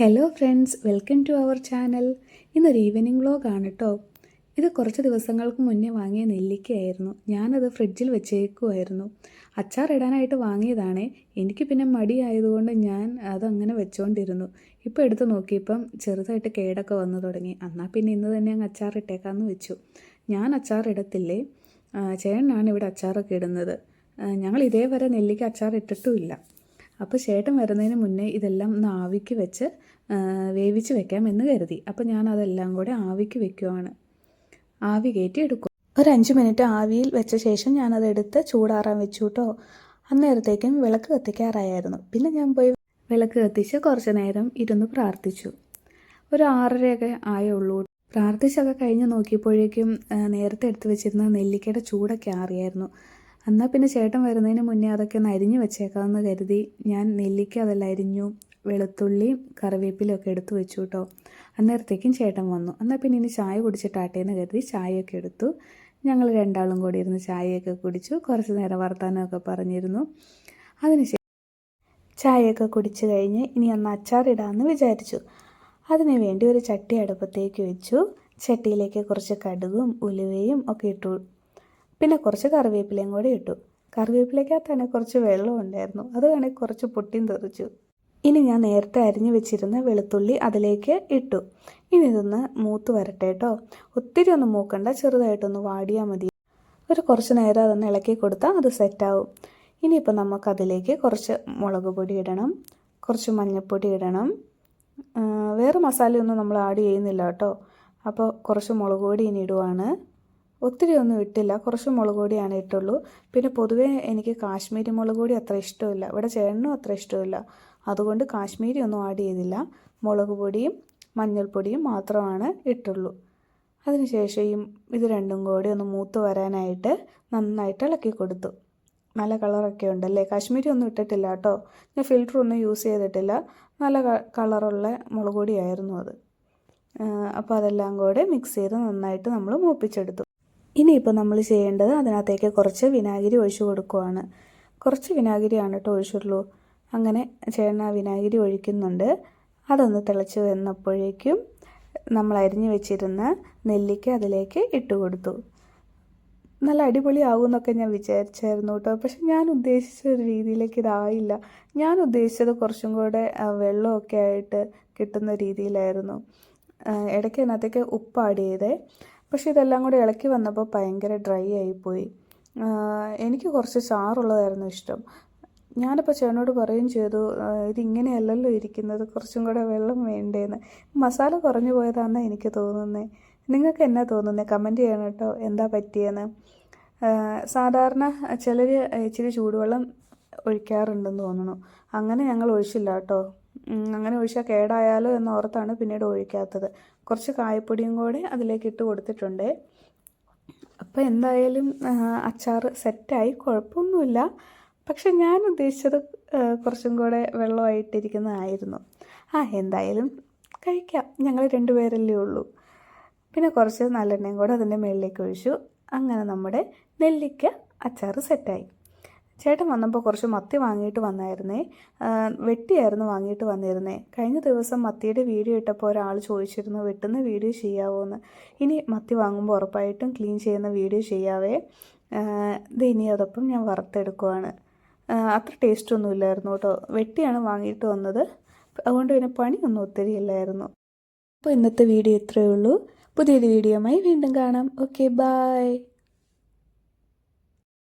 Hello friends welcome to our channel ഇന്നൊരു evening വ്ളോഗാണ് കേട്ടോ ഇത് കുറച്ച് ദിവസങ്ങൾക്ക് മുന്നേ വാങ്ങിയ നെല്ലിക്കയായിരുന്നു. ഞാനത് ഫ്രിഡ്ജിൽ വെച്ചേക്കുമായിരുന്നു അച്ചാർ ഇടാനായിട്ട് വാങ്ങിയതാണേ. എനിക്ക് പിന്നെ മടിയായതുകൊണ്ട് ഞാൻ അതങ്ങനെ വെച്ചുകൊണ്ടിരുന്നു ഇപ്പോൾ എടുത്ത് നോക്കിയപ്പം ചെറുതായിട്ട് കേടൊക്കെ വന്നു തുടങ്ങി. എന്നാൽ പിന്നെ ഇന്ന് തന്നെ അങ്ങ് അച്ചാർ ഇട്ടേക്കാമെന്ന് വെച്ചു. ഞാൻ അച്ചാർ ഇടത്തില്ലേ? ചേട്ടനാണ് ഇവിടെ അച്ചാറൊക്കെ ഇടുന്നത്. ഞങ്ങൾ ഇതേവരെ നെല്ലിക്ക അച്ചാർ ഇട്ടിട്ടുമില്ല അപ്പോൾ ചേട്ടൻ വരുന്നതിന് മുന്നേ ഇതെല്ലാം ഒന്ന് ആവിക്ക് വെച്ച് വേവിച്ച് വെക്കാം എന്ന് കരുതി. അപ്പോൾ ഞാൻ അതെല്ലാം കൂടെ ആവിക്ക് വെക്കുവാണ്. ആവി കയറ്റി എടുക്കും. ഒരു അഞ്ച് മിനിറ്റ് ആവിയിൽ വെച്ച ശേഷം ഞാനതെടുത്ത് ചൂടാറാൻ വെച്ചു കേട്ടോ അന്നേരത്തേക്കും വിളക്ക് കത്തിക്കാറായിരുന്നു. പിന്നെ ഞാൻ പോയി വിളക്ക് കത്തിച്ച് കുറച്ച് നേരം ഇരുന്ന് പ്രാർത്ഥിച്ചു. ഒരു ആറരയൊക്കെ ആയേ ഉള്ളൂ പ്രാർത്ഥിച്ചൊക്കെ കഴിഞ്ഞ് നോക്കിയപ്പോഴേക്കും നേരത്തെ എടുത്ത് വെച്ചിരുന്ന നെല്ലിക്കയുടെ ചൂടൊക്കെ ആറിയായിരുന്നു. എന്നാൽ പിന്നെ ചേട്ടൻ വരുന്നതിന് മുന്നേ അതൊക്കെ ഒന്ന് അരിഞ്ഞു വെച്ചേക്കാമെന്ന് കരുതി ഞാൻ നെല്ലിക്ക അതെല്ലാം അരിഞ്ഞു വെളുത്തുള്ളിയും കറിവേപ്പിലൊക്കെ എടുത്തു വെച്ചു കേട്ടോ. അന്നേരത്തേക്കും ചേട്ടൻ വന്നു. എന്നാൽ പിന്നെ ഇനി ചായ കുടിച്ചിട്ടാട്ടേന്ന് കരുതി ചായയൊക്കെ എടുത്തു. ഞങ്ങൾ രണ്ടാളും കൂടി ഇരുന്ന് ചായയൊക്കെ കുടിച്ചു. കുറച്ച് നേരം വർത്തമാനമൊക്കെ പറഞ്ഞിരുന്നു. അതിനുശേഷം ചായയൊക്കെ കുടിച്ചു കഴിഞ്ഞ് ഇനി അന്ന് അച്ചാറിടാമെന്ന് വിചാരിച്ചു. അതിനു വേണ്ടി ഒരു ചട്ടി അടുപ്പത്തേക്ക് വെച്ചു. ചട്ടിയിലേക്ക് കുറച്ച് കടുകും ഉലുവയും ഒക്കെ ഇട്ടു പിന്നെ കുറച്ച് കറിവേപ്പിലയും കൂടി ഇട്ടു. കറിവേപ്പിലയ്ക്കകത്ത് തന്നെ കുറച്ച് വെള്ളം ഉണ്ടായിരുന്നു. അത് വേണമെങ്കിൽ കുറച്ച് പൊട്ടിയും തെറിച്ചു. ഇനി ഞാൻ നേരത്തെ അരിഞ്ഞു വെച്ചിരുന്ന വെളുത്തുള്ളി അതിലേക്ക് ഇട്ടു. ഇനി ഇതൊന്ന് മൂത്ത് വരട്ടെ കേട്ടോ ഒത്തിരി ഒന്നും മൂക്കണ്ട ചെറുതായിട്ടൊന്ന് വാടിയാൽ മതി. ഒരു കുറച്ച് നേരം അതൊന്ന് ഇളക്കി കൊടുത്താൽ അത് സെറ്റാവും ഇനിയിപ്പോൾ നമുക്കതിലേക്ക് കുറച്ച് മുളക് പൊടി ഇടണം കുറച്ച് മഞ്ഞൾപ്പൊടി ഇടണം. വേറെ മസാലയൊന്നും നമ്മൾ ആഡ് ചെയ്യുന്നില്ല കേട്ടോ അപ്പോൾ കുറച്ച് മുളക് പൊടി ഇനി ഇടുവാണ്. ഒത്തിരി ഒന്നും ഇട്ടില്ല. കുറച്ച് മുളക് പൊടിയാണ് ഇട്ടുള്ളൂ. പിന്നെ പൊതുവേ എനിക്ക് കാശ്മീരി മുളക് പൊടി അത്ര ഇഷ്ടമില്ല. ഇവിടെ ചേട്ടനും അത്ര ഇഷ്ടമില്ല. അതുകൊണ്ട് കാശ്മീരി ഒന്നും ആഡ് ചെയ്തില്ല. മുളക് പൊടിയും മഞ്ഞൾപ്പൊടിയും മാത്രമാണ് ഇട്ടുള്ളൂ. അതിനുശേഷം ഈ ഇത് രണ്ടും കൂടി ഒന്ന് മൂത്ത് വരാനായിട്ട് നന്നായിട്ട് ഇളക്കി കൊടുത്തു. നല്ല കളറൊക്കെ ഉണ്ടല്ലേ? കാശ്മീരി ഒന്നും ഇട്ടിട്ടില്ല കേട്ടോ. ഞാൻ ഫിൽറ്റർ ഒന്നും യൂസ് ചെയ്തിട്ടില്ല. നല്ല കളറുള്ള മുളക് പൊടിയായിരുന്നു അത്. അപ്പോൾ അതെല്ലാം കൂടെ മിക്സ് ചെയ്ത് നന്നായിട്ട് നമ്മൾ മൂപ്പിച്ചെടുത്തു. ഇനിയിപ്പോൾ നമ്മൾ ചെയ്യേണ്ടത് അതിനകത്തേക്ക് കുറച്ച് വിനാഗിരി ഒഴിച്ചു കൊടുക്കുവാണ്. കുറച്ച് വിനാഗിരിയാണ് കേട്ടോ ഒഴിച്ചുള്ളൂ അങ്ങനെ ചേട്ടൻ ആ വിനാഗിരി ഒഴിക്കുന്നുണ്ട്. അതൊന്ന് തിളച്ച് വന്നപ്പോഴേക്കും നമ്മൾ അരിഞ്ഞു വെച്ചിരുന്ന നെല്ലിക്ക അതിലേക്ക് ഇട്ട് കൊടുത്തു. നല്ല അടിപൊളിയാവും എന്നൊക്കെ ഞാൻ വിചാരിച്ചായിരുന്നു കേട്ടോ പക്ഷെ ഞാൻ ഉദ്ദേശിച്ച ഒരു രീതിയിലേക്ക് ഇതായില്ല. ഞാൻ ഉദ്ദേശിച്ചത് കുറച്ചും കൂടെ വെള്ളമൊക്കെ ആയിട്ട് കിട്ടുന്ന രീതിയിലായിരുന്നു. ഇടയ്ക്ക് അതിനകത്തേക്ക് ഉപ്പ് ആഡ് ചെയ്തേ. പക്ഷെ ഇതെല്ലാം കൂടി ഇളക്കി വന്നപ്പോൾ ഭയങ്കര ഡ്രൈ ആയിപ്പോയി. എനിക്ക് കുറച്ച് ചാറുള്ളതായിരുന്നു ഇഷ്ടം. ഞാനിപ്പോൾ ചേട്ടനോട് പറയുകയും ചെയ്തു "ആ, ഇതിങ്ങനെയല്ലല്ലോ ഇരിക്കുന്നത് കുറച്ചും കൂടെ വെള്ളം വേണ്ടേന്ന്. മസാല കുറഞ്ഞു പോയതാണെന്നാണ് എനിക്ക് തോന്നുന്നത് നിങ്ങൾക്ക് എന്നാ തോന്നുന്നത് കമന്റ് ചെയ്യണം കേട്ടോ. എന്താ പറ്റിയെന്ന്. സാധാരണ ചിലർ ഇച്ചിരി ചൂടുവെള്ളം ഒഴിക്കാറുണ്ടെന്ന് തോന്നുന്നു. അങ്ങനെ ഞങ്ങൾ ഒഴിച്ചില്ല കേട്ടോ. അങ്ങനെ ഒഴിച്ചാൽ കേടായാലോ എന്ന് ഓർത്താണ് പിന്നീട് ഒഴിക്കാത്തത്. കുറച്ച് കായപ്പൊടിയും കൂടെ അതിലേക്ക് ഇട്ട് കൊടുത്തിട്ടുണ്ട്. അപ്പോൾ എന്തായാലും അച്ചാർ സെറ്റായി. കുഴപ്പമൊന്നുമില്ല. പക്ഷെ ഞാൻ ഉദ്ദേശിച്ചത് കുറച്ചും കൂടെ വെള്ളമായിട്ടിരിക്കുന്നതായിരുന്നു. ആ എന്തായാലും കഴിക്കാം. ഞങ്ങൾ രണ്ടുപേരല്ലേ ഉള്ളൂ. പിന്നെ കുറച്ച് നല്ലെണ്ണയും കൂടെ അതിന്റെ മുകളിലേക്ക് ഒഴിച്ചു. അങ്ങനെ നമ്മുടെ നെല്ലിക്ക അച്ചാർ സെറ്റായി. ചേട്ടൻ വന്നപ്പോൾ കുറച്ച് മത്തി വാങ്ങിയിട്ട് വന്നായിരുന്നേ. വെട്ടിയായിരുന്നു വാങ്ങിയിട്ട് വന്നിരുന്നേ. കഴിഞ്ഞ ദിവസം മത്തിയുടെ വീഡിയോ ഇട്ടപ്പോൾ ഒരാൾ ചോദിച്ചിരുന്നു വെട്ടുന്ന വീഡിയോ ചെയ്യാവോ എന്ന് ഇനി മത്തി വാങ്ങുമ്പോൾ ഉറപ്പായിട്ടും ക്ലീൻ ചെയ്യുന്ന വീഡിയോ ചെയ്യാവേ. ഇത് ഇനി അതൊപ്പം ഞാൻ വറുത്തെടുക്കുവാണ്. അത്ര ടേസ്റ്റ് ഒന്നും ഇല്ലായിരുന്നു കേട്ടോ. വെട്ടിയാണ് വാങ്ങിയിട്ട് വന്നത്. അതുകൊണ്ട് പിന്നെ പണിയൊന്നും ഒത്തിരി ഇല്ലായിരുന്നു. അപ്പോൾ ഇന്നത്തെ വീഡിയോ ഇത്രയേ ഉള്ളൂ. പുതിയൊരു വീഡിയോയുമായി വീണ്ടും കാണാം. Okay bye